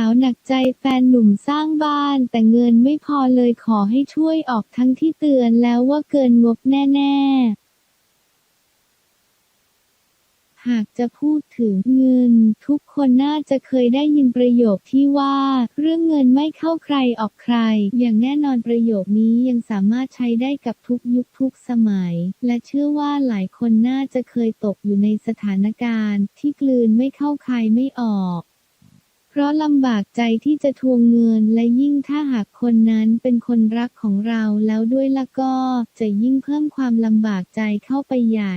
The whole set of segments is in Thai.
าวหนักใจแฟนหนุ่มสร้างบ้าน แต่เงินไม่พอเลยขอให้ช่วยออกทั้งที่เตือนแล้วว่าเกินงบแน่ๆหากจะพูดถึงเงิน ทุกคนน่าจะเคยได้ยินประโยคที่ว่า เรื่องเงินไม่เข้าใครออกใคร อย่างแน่นอนประโยคนี้ยังสามารถใช้ได้กับทุกยุคทุกสมัย และเชื่อว่าหลายคนน่าจะเคยตกอยู่ในสถานการณ์ ที่กลืนไม่เข้าใครไม่ออก เพราะลำบากใจที่จะทวงเงินและยิ่งถ้าหากคนนั้นเป็นคนรักของเราแล้วด้วยละก็จะยิ่งเพิ่มความลำบากใจเข้าไปใหญ่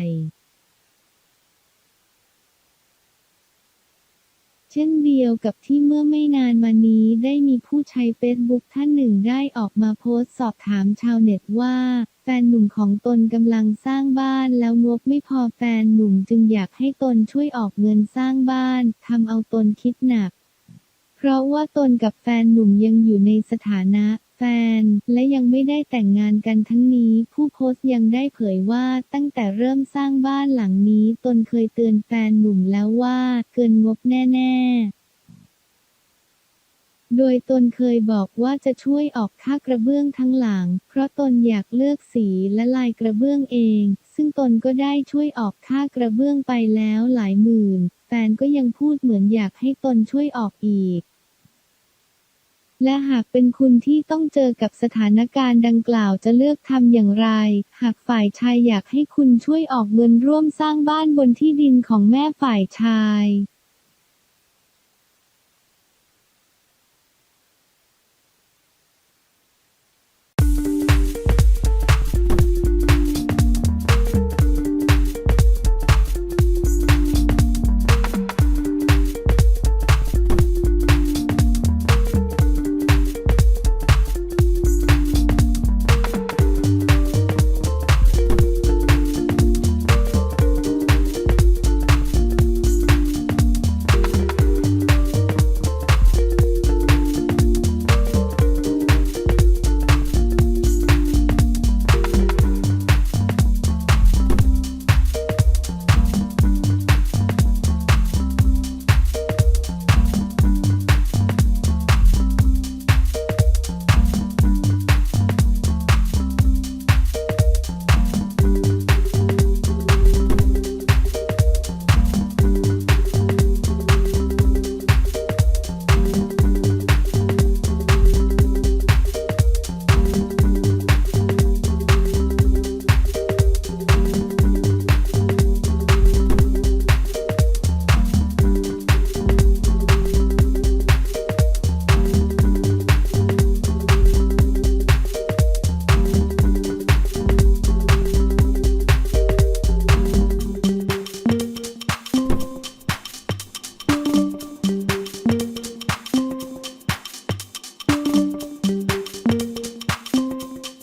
เช่นเดียวกับที่เมื่อไม่นานมานี้ได้มีผู้ใช้เฟซบุ๊กท่านหนึ่งได้ออกมาโพสต์สอบถามชาวเน็ตว่าแฟนหนุ่มของตนกำลังสร้างบ้านแล้วงบไม่พอแฟนหนุ่มจึงอยากให้ตนช่วยออกเงินสร้างบ้านทำเอาตนคิดหนัก เพราะว่าตนกับแฟนหนุ่มยังอยู่ในสถานะแฟน และยังไม่ได้แต่งงานกันทั้งนี้ ผู้โพสต์ยังได้เผยว่าตั้งแต่เริ่มสร้างบ้านหลังนี้ ตนเคยเตือนแฟนหนุ่มแล้วว่า เกินงบแน่ๆ โดยตนเคยบอกว่าจะช่วยออกค่ากระเบื้องทั้งหลัง เพราะตนอยากเลือกสีและลายกระเบื้องเอง ซึ่งตนก็ได้ช่วยออกค่ากระเบื้องไปแล้วหลายหมื่น แฟนก็ยังพูดเหมือนอยากให้ตนช่วยออกอีก และหากเป็นคุณที่ต้องเจอกับสถานการณ์ดังกล่าวจะเลือกทำอย่างไร หากฝ่ายชายอยากให้คุณช่วยออกเงินร่วมสร้างบ้านบนที่ดินของแม่ฝ่ายชาย